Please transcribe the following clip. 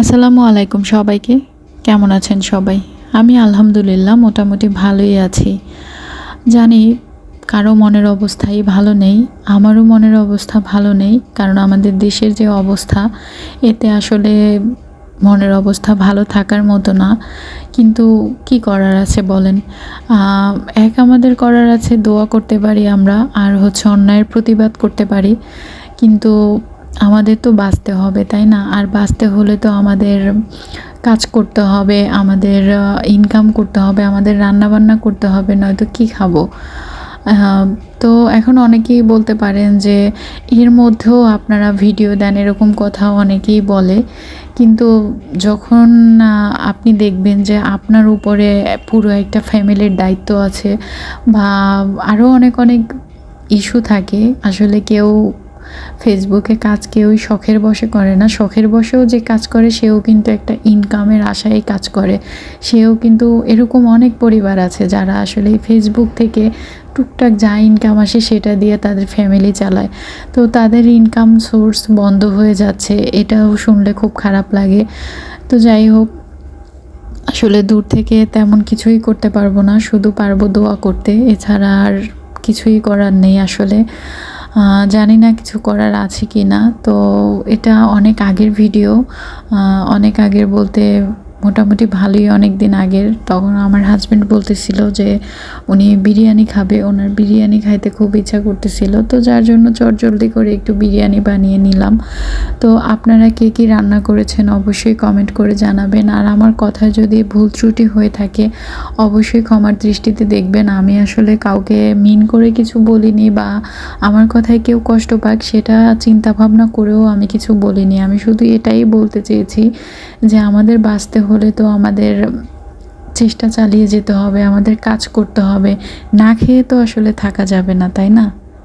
আসসালামু আলাইকুম সবাইকে। কেমন আছেন সবাই? আমি আলহামদুলিল্লাহ মোটামুটি ভালোই আছি। জানি কারও মনের অবস্থাই ভালো নেই, আমারও মনের অবস্থা ভালো নেই, কারণ আমাদের দেশের যে অবস্থা, এতে আসলে মনের অবস্থা ভালো থাকার মতো না। কিন্তু কি করার আছে বলেন? এক আমাদের করার আছে দোয়া করতে পারি আমরা, আর হচ্ছে অন্যায়ের প্রতিবাদ করতে পারি। কিন্তু আমাদের তো বাঁচতে হবে, তাই না? আর বাঁচতে হলে তো আমাদের কাজ করতে হবে, আমাদের ইনকাম করতে হবে, আমাদের রান্না বান্না করতে হবে, নয়তো কি খাব? তো এখন অনেকেই বলতে পারেন যে, এর মধ্যেও আপনারা ভিডিও দেন, এরকম কথা অনেকেই বলে। কিন্তু যখন আপনি দেখবেন যে আপনার উপরে পুরো একটা ফ্যামিলির দায়িত্ব আছে বা আরও অনেক অনেক ইস্যু থাকে, আসলে কেউ ফেসবুকে কাজ কেউই শখের বসে করে না। শখের বসেও যে কাজ করে, সেও কিন্তু একটা ইনকামের আশায় কাজ করে। সেও কিন্তু এরকম অনেক পরিবার আছে যারা আসলে ফেসবুক থেকে টুকটাক যা ইনকাম আসে সেটা দিয়ে তাদের ফ্যামিলি চালায়। তো তাদের ইনকাম সোর্স বন্ধ হয়ে যাচ্ছে, এটাও শুনলে খুব খারাপ লাগে। তো যাই হোক, আসলে দূর থেকে তেমন কিছুই করতে পারব না, শুধু পারব দোয়া করতে। এছাড়া আর কিছুই করার নেই আসলে। জানি না কিছু করার আছে কি না তো এটা অনেক আগের ভিডিও অনেক আগের বলতে মোটামুটি ভালোই অনেক দিন আগের। তখন আমার হাজব্যান্ড বলতেছিল যে, উনি বিরিয়ানি খাবে। ওনার বিরিয়ানি খাইতে খুব ইচ্ছা করতেছিল। তো যার জন্য চটজলদি করে একটু বিরিয়ানি বানিয়ে নিলাম। তো আপনারা কে কী রান্না করেছেন অবশ্যই কমেন্ট করে জানাবেন। আর আমার কথায় যদি ভুল ত্রুটি হয়ে থাকে, অবশ্যই ক্ষমার দৃষ্টিতে দেখবেন। আমি আসলে কাউকে মিন করে কিছু বলিনি বা আমার কথায় কেউ কষ্ট পাক, সেটা চিন্তা ভাবনা করেও আমি কিছু বলিনি। আমি শুধু এটাই বলতে চেয়েছি যে, আমাদের বাঁচতে হলে তো আমাদের চেষ্টা চালিয়ে যেতে হবে, আমাদের কাজ করতে হবে। না খেয়ে তো আসলে থাকা যাবে না, তাই না?